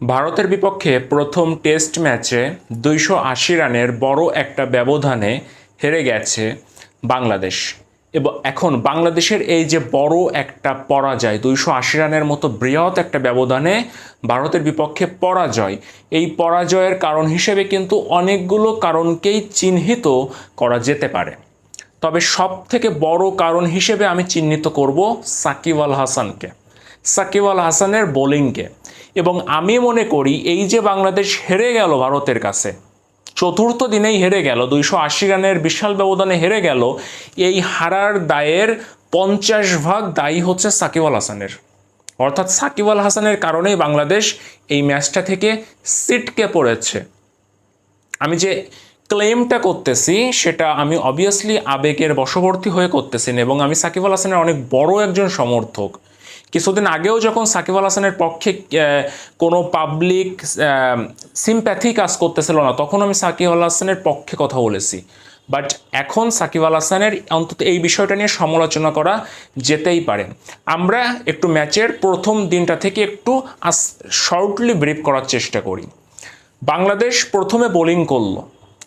ভারতের বিপক্ষে প্রথম টেস্ট ম্যাচে দুইশো আশি রানের বড় একটা ব্যবধানে হেরে গেছে বাংলাদেশ। এবং এখন বাংলাদেশের এই যে বড় একটা পরাজয়, দুইশো আশি রানের মতো বৃহৎ একটা ব্যবধানে ভারতের বিপক্ষে পরাজয়, এই পরাজয়ের কারণ হিসেবে কিন্তু অনেকগুলো কারণকেই চিহ্নিত করা যেতে পারে। তবে সব থেকে বড় কারণ হিসেবে আমি চিহ্নিত করব সাকিব আল হাসানকে। সাকিব আল হাসানের বোলিংকে। এবং আমি মনে করি এই যে বাংলাদেশ হেরে গেল ভারতের কাছে, চতুর্থ দিনেই হেরে গেল, দুইশো আশি রানের বিশাল ব্যবধানে হেরে গেল, এই হারার দায়ের পঞ্চাশ ভাগ দায়ী হচ্ছে সাকিব আল হাসানের। অর্থাৎ সাকিব আল হাসানের কারণেই বাংলাদেশ এই ম্যাচটা থেকে সিটকে পড়েছে। আমি যে ক্লেমটা করতেছি সেটা আমি অবভিয়াসলি আবেগের বশবর্তী হয়ে করতেছি না এবং আমি সাকিব আল হাসানের অনেক বড় একজন সমর্থক। কিছুদিন আগেও যখন সাকিব আল হাসানের পক্ষে কোনো পাবলিক সিম্প্যাথি কাজ করতেছিল না, তখন আমি সাকিব আল হাসানের পক্ষে কথা বলেছি। বাট এখন সাকিব আল হাসানের অন্তত এই বিষয়টা নিয়ে সমালোচনা করা যেতেই পারে। আমরা একটু ম্যাচের প্রথম দিনটা থেকে একটু শর্টলি ব্রিফ করার চেষ্টা করি। বাংলাদেশ প্রথমে বোলিং করল।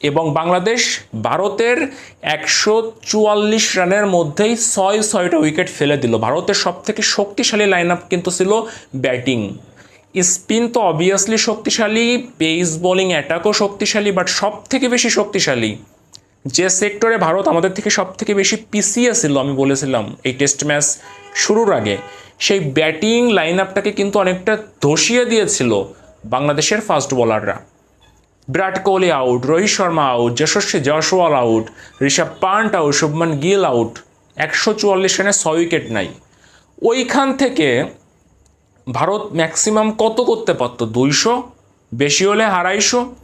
এবং বাংলাদেশ ভারতের একশো চুয়াল্লিশ রানের মধ্যেই ছয় ছয়টা উইকেট ফেলে দিল। ভারতের সব থেকে শক্তিশালী লাইন আপ কিন্তু ছিল ব্যাটিং। স্পিন তো অবভিয়াসলি শক্তিশালী পেস বোলিং অ্যাটাকও শক্তিশালী বাট সব থেকে বেশি শক্তিশালী যে সেক্টরে ভারত আমাদের থেকে সব থেকে বেশি পিছিয়ে ছিল আমি বলেছিলাম এই টেস্ট ম্যাচ শুরুর আগে, সেই ব্যাটিং লাইন আপটাকে কিন্তু অনেকটা ধসিয়ে দিয়েছিল বাংলাদেশের fast বোলাররা Virat Kohli out Rohit Sharma out Yashasvi Jaiswal out Rishabh Pant out Shubman Gill out একশো চুয়াল্লিশ রানে ছয় উইকেট নাই। ওইখান থেকে ভারত ম্যাক্সিমাম কত করতে পারতো? দুইশো? বেশি হলে আড়াইশো?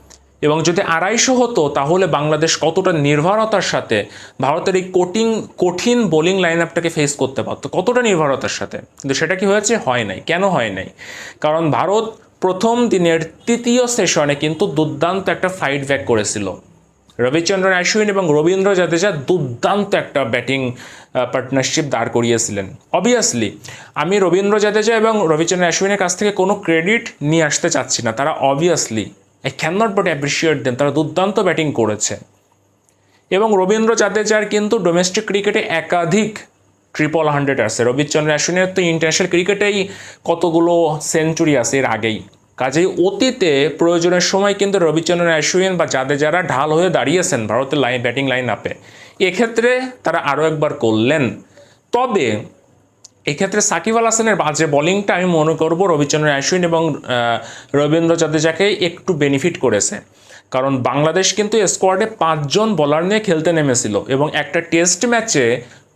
এবং যদি আড়াইশো হতো, তাহলে বাংলাদেশ কতটা নির্ভরতার সাথে ভারতের এই কঠিন কঠিন বোলিং লাইন আপটাকে ফেস করতে পারতো? কতটা নির্ভরতার সাথে? কিন্তু সেটা কি হয়েছে? হয় নাই। কেন হয় নাই? কারণ ভারত প্রথম দিনের তৃতীয় সেশনে কিন্তু দুর্দান্ত একটা ফাইট ব্যাক করেছিল। রবিচন্দ্রন অশ্বিন এবং রবীন্দ্র জাদেজা দুর্দান্ত একটা ব্যাটিং পার্টনারশিপ দাঁড় করিয়েছিলেন। অবভিয়াসলি আমি রবীন্দ্র জাদেজা এবং রবিচন্দ্রন অশ্বিনের কাছ থেকে কোনো ক্রেডিট নিয়ে আসতে চাচ্ছি না। তারা obviously I can not but appreciate then তারা দুর্দান্ত ব্যাটিং করেছে। এবং রবীন্দ্র জাদেজার কিন্তু ডোমেস্টিক ক্রিকেটে একাধিক ট্রিপল হান্ড্রেড আছে রবিচন্দ্র অশ্বিনের তো ইন্টারন্যাশনাল ক্রিকেটেই কতগুলো সেঞ্চুরি আছে এর আগেই। কাজেই অতীতে প্রয়োজনের সময় কিন্তু রবিচন্দ্রন অশ্বিন বা যাদের যারা ঢাল হয়ে দাঁড়িয়েছেন ভারতের লাইন ব্যাটিং লাইন আপে এক্ষেত্রে তারা আরও একবার করলেন। তবে এক্ষেত্রে সাকিব আল হাসানের বাজে বোলিংটা আমি মনে করব রবিচন্দ্র অশ্বিন এবং রবীন্দ্র জাদেজাকে একটু বেনিফিট করেছে। কারণ বাংলাদেশ কিন্তু স্কোয়াডে পাঁচজন বলার নিয়ে খেলতে নেমেছিল এবং একটা টেস্ট ম্যাচে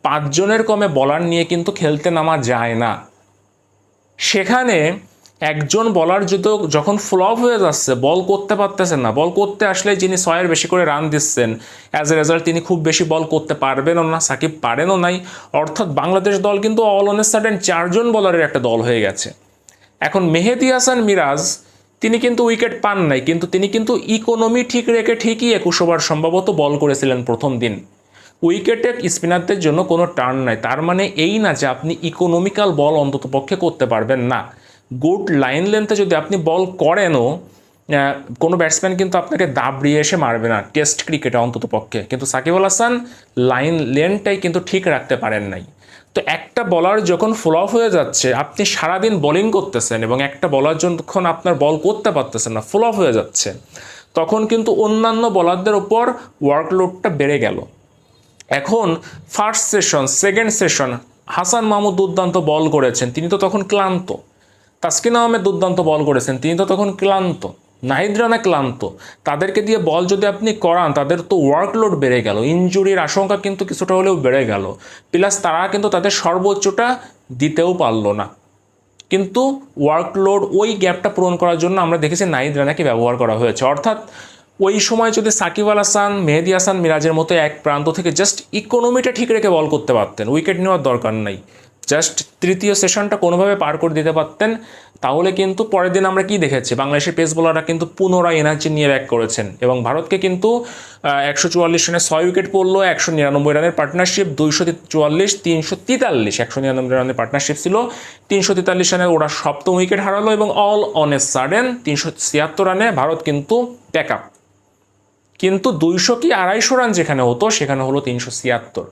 পাঁচজনের কমে বলার নিয়ে কিন্তু খেলতে নামা যায় না। সেখানে একজন বলার যদি যখন ফ্লপ হয়ে যাচ্ছে বল করতে পারতেছেন না। বল করতে আসলে যিনি ছয়ের বেশি করে রান দিচ্ছেন অ্যাজ এ রেজাল্ট তিনি খুব বেশি বল করতে পারবেনও না, সাকিব পারেনও নাই। অর্থাৎ বাংলাদেশ দল কিন্তু অল অন সাডেন চারজন বলারের একটা দল হয়ে গেছে। এখন মেহেদি হাসান মিরাজ, তিনি কিন্তু উইকেট পান নাই, কিন্তু তিনি কিন্তু ইকোনমি ঠিক রেখে ঠিকই একুশ ওভার সম্ভবত বল করেছিলেন প্রথম দিন। উইকেটে স্পিনারদের জন্য কোনো টার্ন নাই। তার মানে এই না যে আপনি ইকোনমিক্যাল বল অন্তত পক্ষে করতে পারবেন না। গুড লাইন লেন্থে যদি আপনি বল করেনও কোনো ব্যাটসম্যান কিন্তু আপনাকে দাবড়িয়ে এসে মারবে না টেস্ট ক্রিকেটে অন্তত পক্ষে। কিন্তু সাকিব আল হাসান লাইন লেনটাই কিন্তু ঠিক রাখতে পারেন নাই। তো একটা বলার যখন ফ্লপ হয়ে যাচ্ছে, আপনি সারাদিন বোলিং করতেছেন এবং একটা বলার যখন আপনার বল করতে পারতেছেন না ফ্লপ হয়ে যাচ্ছে, তখন কিন্তু অন্যান্য বলারদের উপর ওয়ার্কলোডটা বেড়ে গেল। এখন first session second session Hasan Mahmud দুর্দান্ত বল করেছেন। তিনি তো তখন ক্লান্ত। তাসকিন আহমেদ দুর্দান্ত বল করেছেন। তিনি তো তখন ক্লান্ত। নাহিদ রানা ক্লান্ত। তাদেরকে দিয়ে বল যদি আপনি করান, তাদের তো ওয়ার্কলোড বেড়ে গেল। ইনজুরির আশঙ্কা কিন্তু কিছুটা হলেও বেড়ে গেল। প্লাস তারা কিন্তু তাদের সর্বোচ্চটা দিতেও পারল না। কিন্তু ওয়ার্কলোড ওই গ্যাপটা পূরণ করার জন্য আমরা দেখেছি নাহিদ রানাকে ব্যবহার করা হয়েছে। অর্থাৎ ওই সময় যদি সাকিব আল হাসান, মেহেদি হাসান মিরাজের মতো এক প্রান্ত থেকে জাস্ট ইকোনমিটা ঠিক রেখে বল করতে পারতেন উইকেট নেওয়ার দরকার নাই। জাস্ট তৃতীয় সেশনটা কোনোভাবে পার করে দিতে পারতেন, তাহলে কিন্তু পরের দিন আমরা কি দেখেছি? বাংলাদেশের পেস বোলাররা কিন্তু পুনরায় এনার্জি নিয়ে ব্যাক করেছেন এবং ভারতকে কিন্তু একশো চুয়াল্লিশ রানে ছয় উইকেট পড়ল, একশো নিরানব্বই রানের পার্টনারশিপ দুইশো চুয়াল্লিশ তিনশো তেতাল্লিশ, একশো নিরানব্বই রানের পার্টনারশিপ ছিল। তিনশো তেতাল্লিশ রানে ওরা সপ্তম উইকেট হারালো এবং অল অন এ সাডেন তিনশো ছিয়াত্তর রানে ভারত কিন্তু প্যাক আপ কিন্তু দুইশো কি আড়াইশো রান যেখানে হতো, সেখানে হলো তিনশো ছিয়াত্তর।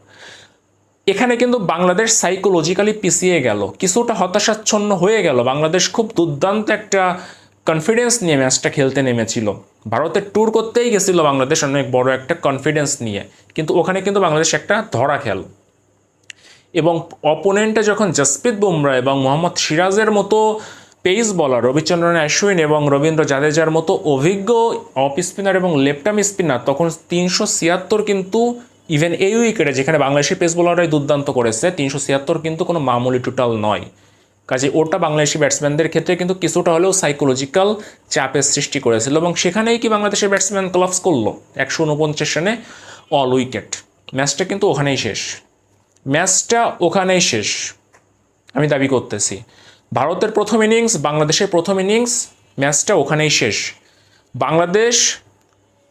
এখানে কিন্তু বাংলাদেশ সাইকোলজিক্যালি পিছিয়ে গেল, কিছুটা হতাশাচ্ছন্ন হয়ে গেল। বাংলাদেশ খুব দুর্দান্ত একটা কনফিডেন্স নিয়ে ম্যাচটা খেলতে নেমেছিল। ভারতের ট্যুর করতেই গেছিল বাংলাদেশ অনেক বড় একটা কনফিডেন্স নিয়ে। কিন্তু ওখানে কিন্তু বাংলাদেশ একটা ধরা খেল। এবং অপোনেন্টে যখন জসপ্রীত বুমরা এবং মোহাম্মদ সিরাজের মতো পেস বলার রবিচন্দ্রন অশ্বিন এবং রবীন্দ্র জাদেজার মতো অভিজ্ঞ অফ স্পিনার এবং লেফটাম স্পিনার তখন তিনশো ছিয়াত্তর কিন্তু ইভেন এই উইকেটে যেখানে বাংলাদেশের পেস বোলাররাই দুর্দান্ত করেছে, তিনশো ছিয়াত্তর কিন্তু কোনো মামুলি টোটাল নয়। কাজে ওটা বাংলাদেশি ব্যাটসম্যানদের ক্ষেত্রে কিন্তু কিছুটা হলেও সাইকোলজিক্যাল চাপের সৃষ্টি করেছিল এবং সেখানেই কি বাংলাদেশের ব্যাটসম্যান কলাপস করল একশো উনপঞ্চাশ রানে অল উইকেট ম্যাচটা কিন্তু ওখানেই শেষ। ম্যাচটা ওখানেই শেষ। আমি দাবি করতেছি। ভারতের প্রথম ইনিংস, বাংলাদেশের প্রথম ইনিংস, ম্যাচটা ওখানেই শেষ। বাংলাদেশ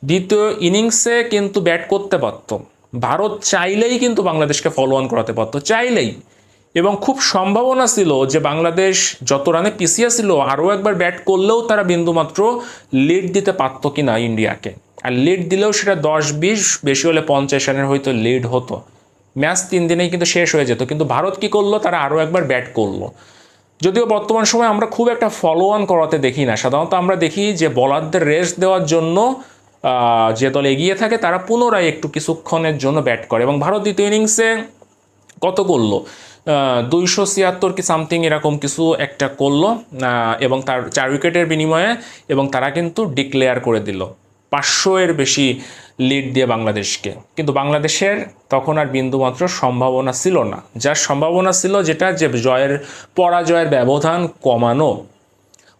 দ্বিতীয় ইনিংসে কিন্তু ব্যাট করতে পারত। ভারত চাইলেই কিন্তু বাংলাদেশকে ফলো অন করাতে পারতো, চাইলেই। এবং খুব সম্ভাবনা ছিল যে বাংলাদেশ যত রানে পিছিয়ে ছিল, আরও একবার ব্যাট করলেও তারা বিন্দুমাত্র লিড দিতে পারত কি না ইন্ডিয়াকে। আর লিড দিলেও সেটা দশ, বিশ, বেশি হলে পঞ্চাশ রানের হয়তো লিড হতো। ম্যাচ তিন দিনেই কিন্তু শেষ হয়ে যেত, কিন্তু ভারত কি করল? তারা আরও একবার ব্যাট করল। যদিও বর্তমান সময় আমরা খুব একটা ফলো অন করাতে দেখি না। সাধারণত আমরা দেখি যে বলারদের রেস্ট দেওয়ার জন্য যে দল এগিয়ে থাকে তারা পুনরায় একটু কিছুক্ষণের জন্য ব্যাট করে এবং ভারত দ্বিতীয় ইনিংসে কত করল? দুইশো ছিয়াত্তর কি সামথিং এরকম কিছু একটা করল এবং তার চার উইকেটের বিনিময়ে এবং তারা কিন্তু ডিক্লেয়ার করে দিল। পাঁচশো এর বেশি লিড দিয়ে বাংলাদেশকে। কিন্তু বাংলাদেশের তখন আর বিন্দুমাত্র সম্ভাবনা ছিল না। যার সম্ভাবনা ছিল যেটা যে জয়ের, পরাজয়ের ব্যবধান কমানো।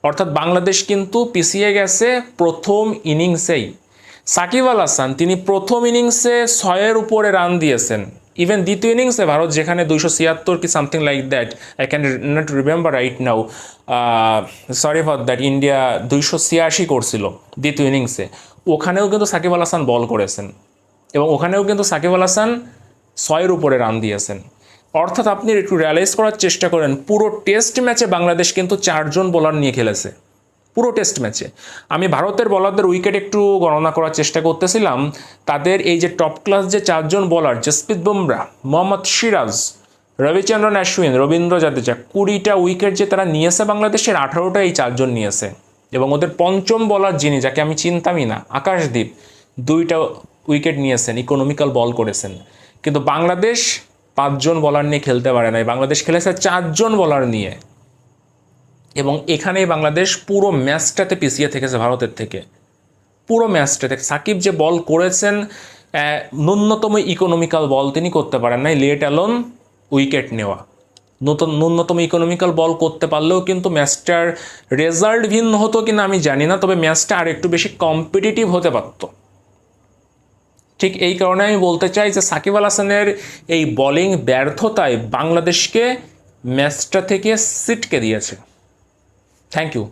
অর্থাৎ বাংলাদেশ কিন্তু পিছিয়ে গেছে প্রথম ইনিংসেই। সাকিব আল হাসান, তিনি প্রথম ইনিংসে ছয়ের উপরে রান দিয়েছেন। ইভেন দ্বিতীয় ইনিংসে ভারত যেখানে দুইশো ছিয়াত্তর কি something like that I can not remember right now sorry for that India দুইশো ছিয়াশি করছিল দ্বিতীয় ইনিংসে। ওখানেও কিন্তু সাকিব আল হাসান বল করেছেন এবং ওখানেও কিন্তু সাকিব আল হাসান ছয়ের উপরে রান দিয়েছেন। অর্থাৎ আপনি একটু রিয়ালাইজ করার চেষ্টা করেন, পুরো টেস্ট ম্যাচে বাংলাদেশ কিন্তু চারজন বোলার নিয়ে খেলেছে। পুরো টেস্ট ম্যাচে আমি ভারতের বলারদের উইকেট একটু গণনা করার চেষ্টা করতেছিলাম। তাদের এই যে টপ ক্লাস যে চারজন বোলার জসপ্রীত বুমরা মোহাম্মদ সিরাজ রবিচন্দ্রন অশ্বিন রবীন্দ্র জাদেজা কুড়িটা উইকেট যে তারা নিয়েছে বাংলাদেশের, আঠারোটা এই চারজন নিয়েছে। এবং ওদের পঞ্চম বলার যিনি, যাকে আমি চিনতামই না আকাশদ্বীপ দুইটা উইকেট নিয়েছেন ইকোনমিক্যাল বল করেছেন। কিন্তু বাংলাদেশ পাঁচজন বলার নিয়ে খেলতে পারে নাই। বাংলাদেশ খেলেছে চারজন বলার নিয়ে। এবং এখানেই বাংলাদেশ পুরো ম্যাচটাতে পিছিয়ে থেকেছে ভারতের থেকে। পুরো ম্যাচটাতে সাকিব যে বল করেছেন ন্যূনতম ইকোনমিক্যাল বল তিনি করতে পারেন নাই লেট অ্যালোন উইকেট নেওয়া। নতুন, ন্যূনতম ইকোনমিক্যাল বল করতে পারলেও কিন্তু ম্যাচটার রেজাল্ট ভিন্ন হতো কিনা আমি জানি না, তবে ম্যাচটা আর একটু বেশি কম্পিটিটিভ হতে পারত। ঠিক এই কারণে আমি বলতে চাই যে সাকিব আল হাসানের এই বলিং ব্যর্থতায় বাংলাদেশকে ম্যাচটা থেকে সিটকে দিয়েছে। Thank you